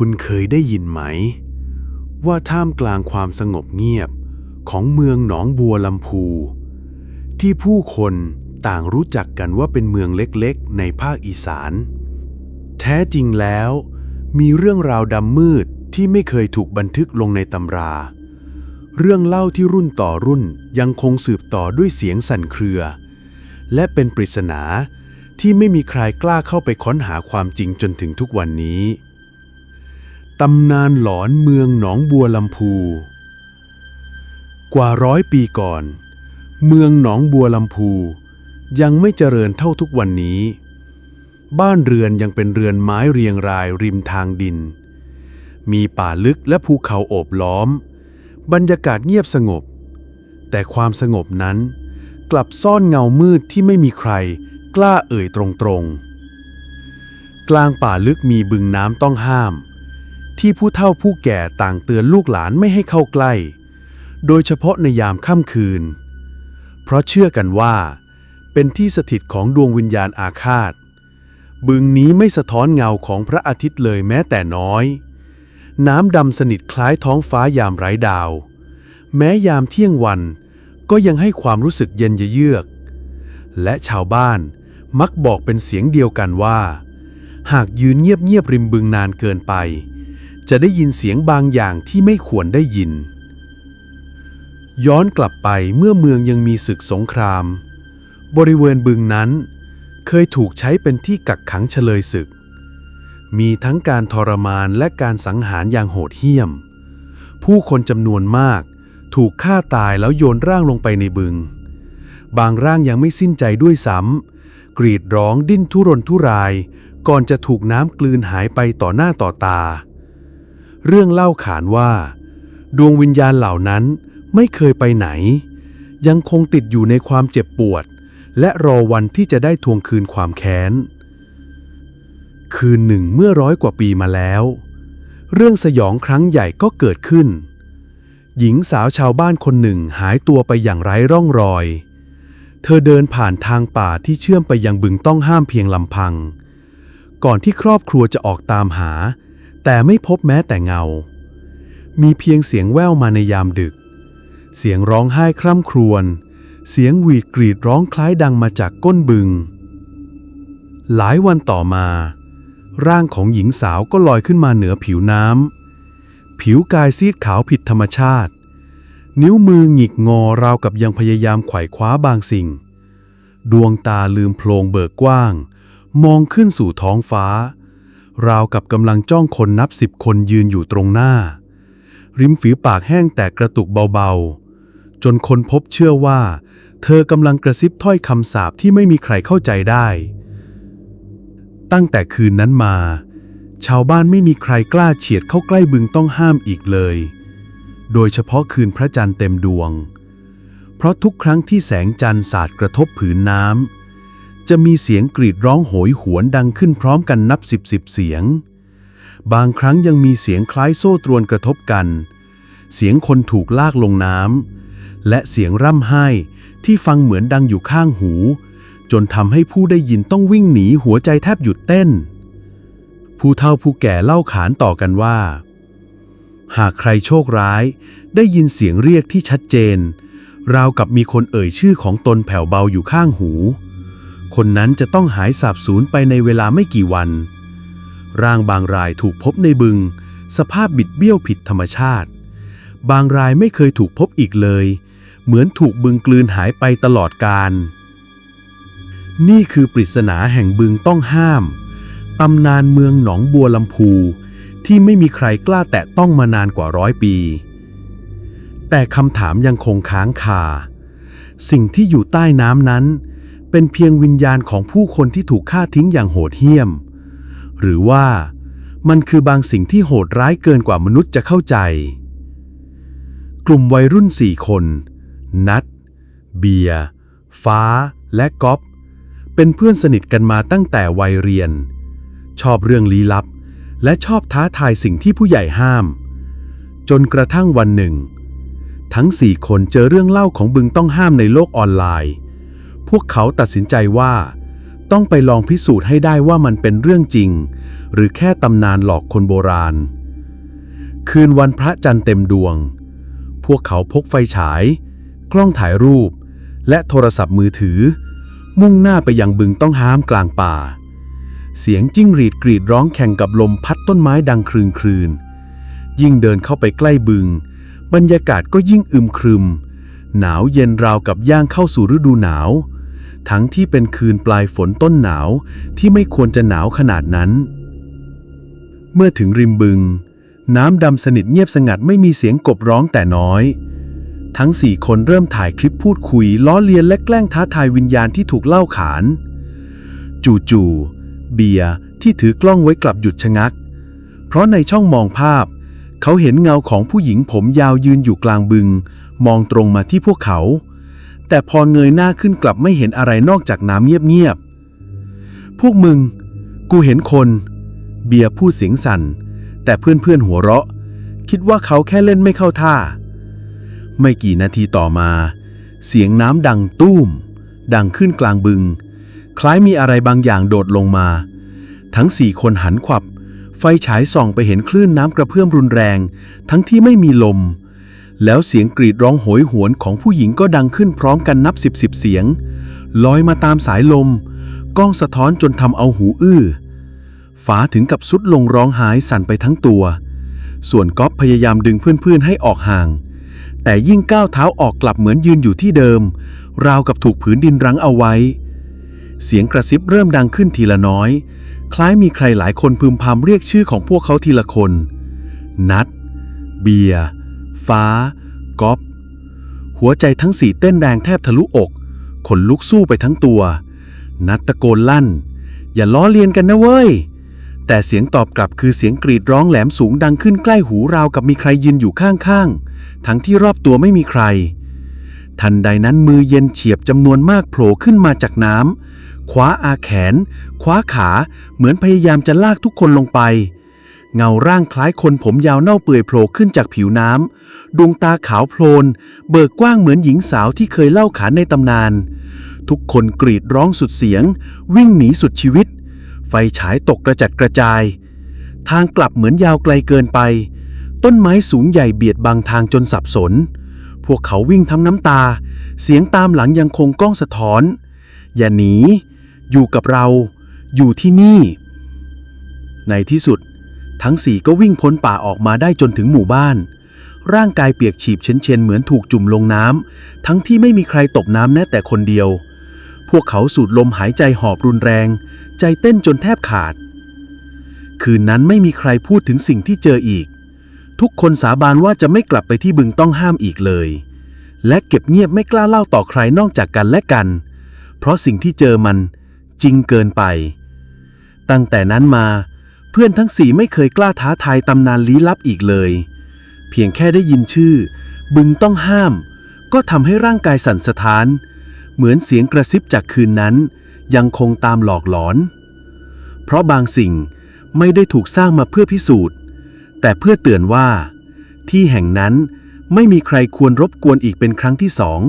คุณเคยได้ยินไหม ว่าท่ามกลางความสงบเงียบของเมืองหนองบัวลำพู ที่ผู้คนต่างรู้จักกันว่าเป็นเมืองเล็กๆ ในภาคอีสาน แท้จริงแล้ว มีเรื่องราวดำมืดที่ไม่เคยถูกบันทึกลงในตำรา เรื่องเล่าที่รุ่นต่อรุ่นยังคงสืบต่อด้วยเสียงสั่นเครือ และเป็นปริศนาที่ไม่มีใครกล้าเข้าไปค้นหาความจริงจนถึงทุกวันนี้ ตำนานหลอนเมืองหนองบัวลำพู กว่าร้อยปีก่อน เมืองหนองบัวลำพู ยังไม่เจริญเท่าทุกวันนี้ บ้านเรือนยังเป็นเรือนไม้เรียงรายริมทางดิน มีป่าลึกและภูเขาโอบล้อม บรรยากาศเงียบสงบ แต่ความสงบนั้นกลับซ่อนเงามืดที่ไม่มีใครกล้าเอ่ยตรงๆ กลางป่าลึกมีบึงน้ำต้องห้าม ที่ผู้เฒ่าผู้แก่ต่างเตือนลูกหลานไม่ให้เข้าใกล้ โดยเฉพาะในยามค่ำคืน เพราะเชื่อกันว่า เป็นที่สถิตของดวงวิญญาณอาฆาต บึงนี้ไม่สะท้อนเงาของพระอาทิตย์เลยแม้แต่น้อย น้ำดำสนิทคล้ายท้องฟ้ายามไร้ดาว แม้ยามเที่ยงวันก็ยังให้ความรู้สึกเย็นเยือก และชาวบ้านมักบอกเป็นเสียงเดียวกันว่า หากยืนเงียบๆริมบึงนานเกินไป จะได้ยินเสียงบางอย่างที่ไม่ควรได้ยิน ย้อนกลับไปเมื่อเมืองยังมีศึกสงคราม บริเวณบึงนั้น เคยถูกใช้เป็นที่กักขังเฉลยศึก มีทั้งการทรมานและการสังหารอย่างโหดเหี้ยม ผู้คนจำนวนมากถูกฆ่าตายแล้วโยนร่างลงไปในบึง บางร่างยังไม่สิ้นใจด้วยซ้ำกรีดร้องดิ้นทุรนทุราย ก่อนจะถูกน้ำกลืนหายไปต่อหน้าต่อตา เรื่องเล่าขานว่า ดวงวิญญาณเหล่านั้นไม่เคยไปไหน ยังคงติดอยู่ในความเจ็บปวด และรอวันที่จะได้ทวงคืนความแค้น คืนหนึ่งเมื่อร้อยกว่าปีมาแล้ว เรื่องสยองครั้งใหญ่ก็เกิดขึ้น หญิงสาวชาวบ้านคนหนึ่งหายตัวไปอย่างไร้ร่องรอย เธอเดินผ่านทางป่าที่เชื่อมไปยังบึงต้องห้ามเพียงลำพัง ก่อนที่ครอบครัวจะออกตามหา แต่ไม่พบแม้แต่เงา มีเพียงเสียงแว่วมาในยามดึก เสียงร้องไห้คร่ำครวญ เสียงหวีดกรีดร้องคล้ายดังมาจากก้นบึง หลายวันต่อมา ร่างของหญิงสาวก็ลอยขึ้นมาเหนือผิวน้ำ ผิวกายซีดขาวผิดธรรมชาติ นิ้วมือหงิกงอราวกับยังพยายามไขว่คว้าบางสิ่ง ดวงตาลืมโพลงเบิกกว้าง มองขึ้นสู่ท้องฟ้า ราวกับกำลังจ้องคนนับสิบคนยืนอยู่ตรงหน้า ริมฝีปากแห้งแต่กระตุกเบาๆ จนคนพบเชื่อว่า เธอกำลังกระซิบถ้อยคำสาปที่ไม่มีใครเข้าใจได้ ตั้งแต่คืนนั้นมา ชาวบ้านไม่มีใครกล้าเฉียดเข้าใกล้บึงต้องห้ามอีกเลย โดยเฉพาะคืนพระจันทร์เต็มดวง เพราะทุกครั้งที่แสงจันทร์สาดกระทบผืนน้ำ จะมีเสียงกรีดร้องโหยหวนดังขึ้นพร้อมกันนับสิบสิบเสียง บางครั้งยังมีเสียงคล้ายโซ่ตรวนกระทบกัน เสียงคนถูกลากลงน้ำและเสียงร่ำไห้ที่ฟังเหมือนดังอยู่ข้างหู จนทำให้ผู้ได้ยินต้องวิ่งหนีหัวใจแทบหยุดเต้น ผู้เฒ่าผู้แก่เล่าขานต่อกันว่า หากใครโชคร้าย ได้ยินเสียงเรียกที่ชัดเจนราวกับมีคนเอ่ยชื่อของตนแผ่วเบาอยู่ข้างหู คนนั้นจะต้องหายสาบสูญไปในเวลาไม่กี่วัน ร่างบางรายถูกพบในบึง สภาพบิดเบี้ยวผิดธรรมชาติ บางรายไม่เคยถูกพบอีกเลย เหมือนถูกบึงกลืนหายไปตลอดกาลนี่คือปริศนาแห่งบึงต้องห้าม ตำนานเมืองหนองบัวลำพู ที่ไม่มีใครกล้าแตะต้องมานานกว่าร้อยปี แต่คำถามยังคงค้างคา สิ่งที่อยู่ใต้น้ำนั้น เป็นเพียงวิญญาณของผู้คนที่ถูกฆ่าทิ้งอย่างโหดเหี้ยม หรือว่ามันคือบางสิ่งที่โหดร้ายเกินกว่ามนุษย์จะเข้าใจ กลุ่มวัยรุ่นสี่คน นัด เบียร์ ฟ้า และก๊อฟเป็นเพื่อนสนิทกันมาตั้งแต่วัยเรียน ชอบเรื่องลี้ลับ และชอบท้าทายสิ่งที่ผู้ใหญ่ห้าม จนกระทั่งวันหนึ่ง ทั้งสี่คนเจอเรื่องเล่าของบึงต้องห้ามในโลกออนไลน์ พวกเขาตัดสินใจว่า ต้องไปลองพิสูจน์ให้ได้ว่ามันเป็นเรื่องจริง หรือแค่ตำนานหลอกคนโบราณ คืนวันพระจันทร์เต็มดวง พวกเขาพกไฟฉาย กล้องถ่ายรูป และโทรศัพท์มือถือ มุ่งหน้าไปยังบึงต้องห้ามกลางป่า เสียงจิ้งหรีดกรีดร้องแข่งกับลมพัดต้นไม้ดังครืนครืนยิ่งเดินเข้าไปใกล้บึง บรรยากาศก็ยิ่งอึมครึม หนาวเย็นราวกับย่างเข้าสู่ฤดูหนาว ทั้งที่เป็นคืนปลายฝนต้นหนาวที่ไม่ควรจะหนาวขนาดนั้น เมื่อถึงริมบึง น้ำดำสนิทเงียบสงัดไม่มีเสียงกบร้องแต่น้อย ทั้งสี่คนเริ่มถ่ายคลิปพูดคุย ล้อเลียนและแกล้งท้าทายวิญญาณที่ถูกเล่าขาน จู่ๆเบียร์ที่ถือกล้องไว้กลับหยุดชะงัก เพราะในช่องมองภาพ เขาเห็นเงาของผู้หญิงผมยาวยืนอยู่กลางบึง มองตรงมาที่พวกเขา แต่พอเงยหน้าขึ้นกลับไม่เห็นอะไรนอกจากน้ำเงียบๆ พวกมึง กูเห็นคน เบียร์พูดเสียงสั่น แต่เพื่อนๆหัวเราะ คิดว่าเขาแค่เล่นไม่เข้าท่า ไม่กี่นาทีต่อมา เสียงน้ำดังตุ้ม ดังขึ้นกลางบึง คล้ายมีอะไรบางอย่างโดดลงมา ทั้งสี่คนหันขวับ ไฟฉายส่องไปเห็นคลื่นน้ำกระเพื่อมรุนแรง ทั้งที่ไม่มีลม แล้วเสียงกรีดร้องโหยหวนของผู้หญิงก็ดังขึ้นพร้อมกันนับสิบสิบเสียง ลอยมาตามสายลม ก้องสะท้อนจนทำเอาหูอื้อฝาถึงกับสุดลงร้องไห้สั่นไปทั้งตัว ส่วนก๊อฟพยายามดึงเพื่อนๆให้ออกห่าง แต่ยิ่งก้าวเท้าออกกลับเหมือนยืนอยู่ที่เดิม ราวกับถูกผืนดินรั้งเอาไว้ เสียงกระซิบเริ่มดังขึ้นทีละน้อย คล้ายมีใครหลายคนพึมพำเรียกชื่อของพวกเขาทีละคน นัด เบียร์ ฟ้าก๊อฟหัวใจทั้งสี่เต้นแรงแทบทะลุอก ขนลุกสู้ไปทั้งตัว นัดตะโกนลั่น อย่าล้อเลียนกันนะเว้ย แต่เสียงตอบกลับคือเสียงกรีดร้องแหลมสูงดังขึ้นใกล้หูราวกับมีใครยืนอยู่ข้างๆ ทั้งที่รอบตัวไม่มีใคร ทันใดนั้นมือเย็นเฉียบจำนวนมากโผล่ขึ้นมาจากน้ำคว้าอาแขน คว้าขา เหมือนพยายามจะลากทุกคนลงไป เงาร่างคล้ายคนผมยาวเน่าเปื่อยโผล่ขึ้นจากผิวน้ำ ดวงตาขาวโพลน เบิกกว้างเหมือนหญิงสาวที่เคยเล่าขานในตำนาน ทุกคนกรีดร้องสุดเสียง วิ่งหนีสุดชีวิต ไฟฉายตกกระจัดกระจาย ทางกลับเหมือนยาวไกลเกินไป ต้นไม้สูงใหญ่เบียดบังทางจนสับสน พวกเขาวิ่งทั้งน้ำตา เสียงตามหลังยังคงก้องสะท้อน อย่าหนี อยู่กับเรา อยู่ที่นี่ ในที่สุด ทั้งสี่ก็วิ่งพ้นป่าออกมาได้จนถึงหมู่บ้าน ร่างกายเปียกฉีบเช็นเหมือนถูกจุ่มลงน้ำทั้งที่ไม่มีใครตกน้ำแม้แต่คนเดียว พวกเขาสูดลมหายใจหอบรุนแรง ใจเต้นจนแทบขาด คืนนั้นไม่มีใครพูดถึงสิ่งที่เจออีก ทุกคนสาบานว่าจะไม่กลับไปที่บึงต้องห้ามอีกเลย และเก็บเงียบไม่กล้าเล่าต่อใครนอกจากกันและกัน เพราะสิ่งที่เจอมันจริงเกินไป ตั้งแต่นั้นมา พื่อนทั้งสี่ไม่เคยกล้าท้าทายตำนานลี้ลับอีกเลย เพียงแค่ได้ยินชื่อ บึงต้องห้าม ก็ทำให้ร่างกายสั่นสะท้าน เหมือนเสียงกระซิบจากคืนนั้น ยังคงตามหลอกหลอน เพราะบางสิ่งไม่ได้ถูกสร้างมาเพื่อพิสูจน์ แต่เพื่อเตือนว่า ที่แห่งนั้นไม่มีใครควรรบกวนอีกเป็นครั้งที่สอง